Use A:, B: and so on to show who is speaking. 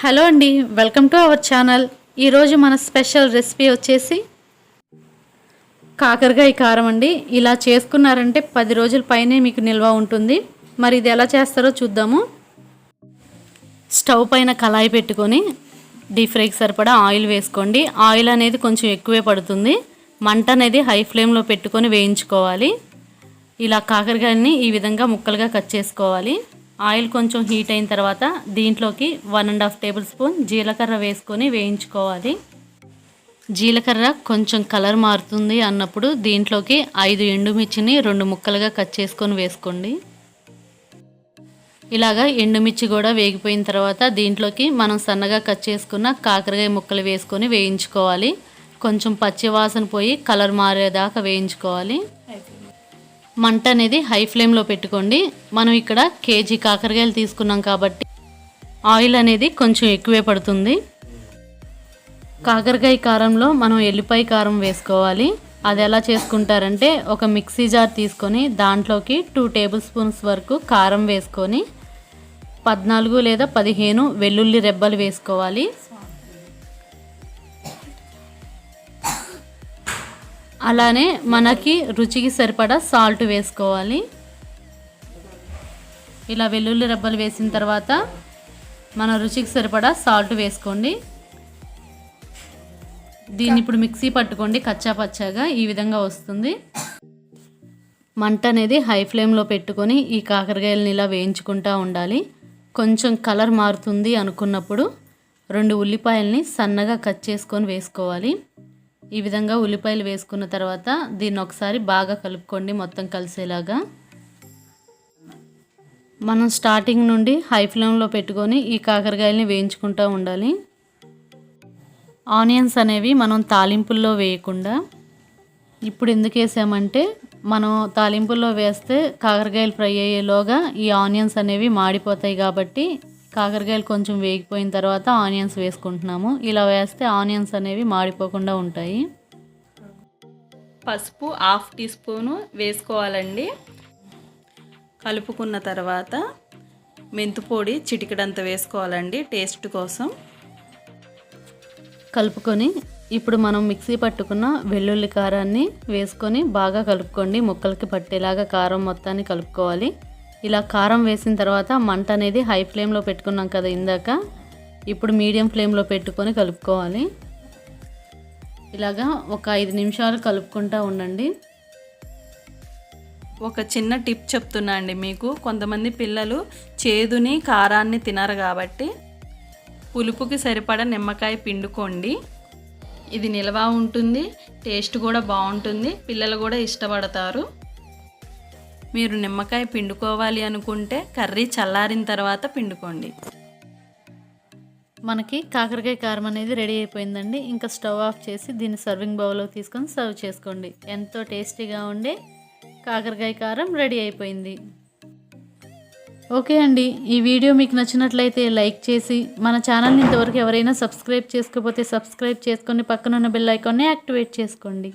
A: Hello అండి welcome to our channel. ఈరోజు మన స్పెషల్ రెసిపీ వచ్చేసి కాకరకాయ కారం అండి. ఇలా చేసుకున్నారంటే పది రోజుల పైనే మీకు నిల్వ ఉంటుంది. మరి ఇది ఎలా చేస్తారో చూద్దాము. స్టవ్ పైన కళాయి పెట్టుకొని డీప్ ఫ్రైకి సరిపడా ఆయిల్ వేసుకోండి. ఆయిల్ అనేది కొంచెం ఎక్కువే పడుతుంది. మంట అనేది హై ఫ్లేమ్లో పెట్టుకొని వేయించుకోవాలి. ఇలా కాకరకాయని ఈ విధంగా ముక్కలుగా కట్ చేసుకోవాలి. ఆయిల్ కొంచెం హీట్ అయిన తర్వాత దీంట్లోకి one and half tablespoon జీలకర్ర వేసుకొని వేయించుకోవాలి. జీలకర్ర కొంచెం కలర్ మారుతుంది అన్నప్పుడు దీంట్లోకి ఐదు ఎండుమిర్చిని రెండు ముక్కలుగా కట్ చేసుకొని వేసుకోండి. ఇలాగా ఎండుమిర్చి కూడా వేగిపోయిన తర్వాత దీంట్లోకి మనం సన్నగా కట్ చేసుకున్న కాకరకాయ ముక్కలు వేసుకొని వేయించుకోవాలి. కొంచెం పచ్చి వాసన పోయి కలర్ మారేదాకా వేయించుకోవాలి. మంట అనేది హై ఫ్లేమ్లో పెట్టుకోండి. మనం ఇక్కడ కేజీ కాకరకాయలు తీసుకున్నాం కాబట్టి ఆయిల్ అనేది కొంచెం ఎక్కువే పడుతుంది. కాకరకాయ కారంలో మనం ఎల్లిపాయ కారం వేసుకోవాలి. అది ఎలా చేసుకుంటారంటే ఒక మిక్సీ జార్ తీసుకొని దాంట్లోకి టూ టేబుల్ స్పూన్స్ వరకు కారం వేసుకొని పద్నాలుగు లేదా పదిహేను వెల్లుల్లి రెబ్బలు వేసుకోవాలి. అలానే మనకి రుచికి సరిపడా సాల్ట్ వేసుకోవాలి. ఇలా వెల్లుల్లి రెబ్బలు వేసిన తర్వాత మన రుచికి సరిపడా సాల్ట్ వేసుకోండి. దీన్ని ఇప్పుడు మిక్సీ పట్టుకోండి కచ్చా పచ్చాగా ఈ విధంగా వస్తుంది. మంట అనేది హై ఫ్లేమ్లో పెట్టుకొని ఈ కాకరకాయలని ఇలా వేయించుకుంటూ ఉండాలి. కొంచెం కలర్ మారుతుంది అనుకున్నప్పుడు రెండు ఉల్లిపాయల్ని సన్నగా కట్ చేసుకొని వేసుకోవాలి. ఈ విధంగా ఉల్లిపాయలు వేసుకున్న తర్వాత దీన్ని ఒకసారి బాగా కలుపుకోండి మొత్తం కలిసేలాగా. మనం స్టార్టింగ్ నుండి హై ఫ్లేమ్లో పెట్టుకొని ఈ కాకరకాయలని వేయించుకుంటూ ఉండాలి. ఆనియన్స్ అనేవి మనం తాలింపుల్లో వేయకుండా. ఇప్పుడు ఎందుకు వేసామంటే మనం తాలింపుల్లో వేస్తే కాకరకాయలు ఫ్రై అయ్యేలోగా ఈ ఆనియన్స్ అనేవి మాడిపోతాయి కాబట్టి కాకరకాయలు కొంచెం వేగిపోయిన తర్వాత ఆనియన్స్ వేసుకుంటున్నాము. ఇలా వేస్తే ఆనియన్స్ అనేవి మాడిపోకుండా ఉంటాయి.
B: పసుపు హాఫ్ టీ స్పూను వేసుకోవాలండి. కలుపుకున్న తర్వాత మెంతుపొడి చిటికెడంత వేసుకోవాలండి టేస్ట్ కోసం.
A: కలుపుకొని ఇప్పుడు మనం మిక్సీ పట్టుకున్న వెల్లుల్లి కారాన్ని వేసుకొని బాగా కలుపుకోండి. ముక్కలకి పట్టేలాగా కారం మొత్తాన్ని కలుపుకోవాలి. ఇలా కారం వేసిన తర్వాత మంట అనేది హై ఫ్లేమ్లో పెట్టుకున్నాం కదా ఇందాక. ఇప్పుడు మీడియం ఫ్లేమ్లో పెట్టుకొని కలుపుకోవాలి. ఇలాగా ఒక ఐదు నిమిషాలు కలుపుకుంటూ ఉండండి.
B: ఒక చిన్న టిప్ చెప్తున్నా అండి మీకు. కొంతమంది పిల్లలు చేదుని కారాన్ని తినరు కాబట్టి పులుపుకి సరిపడా నిమ్మకాయ పిండుకోండి. ఇది నిల్వ ఉంటుంది టేస్ట్ కూడా బాగుంటుంది పిల్లలు కూడా ఇష్టపడతారు. మీరు నిమ్మకాయ పిండుకోవాలి అనుకుంటే కర్రీ చల్లారిన తర్వాత పిండుకోండి.
A: మనకి కాకరకాయ కారం అనేది రెడీ అయిపోయిందండి. ఇంకా స్టవ్ ఆఫ్ చేసి దీన్ని సర్వింగ్ బౌల్లో తీసుకొని సర్వ్ చేసుకోండి. ఎంతో టేస్టీగా ఉండే కాకరకాయ కారం రెడీ అయిపోయింది. ఓకే అండి ఈ వీడియో మీకు నచ్చినట్లయితే లైక్ చేసి మన ఛానల్ని ఇంతవరకు ఎవరైనా సబ్స్క్రైబ్ చేసుకోకపోతే సబ్స్క్రైబ్ చేసుకొని పక్కనున్న బెల్ ఐకాన్ని యాక్టివేట్ చేసుకోండి.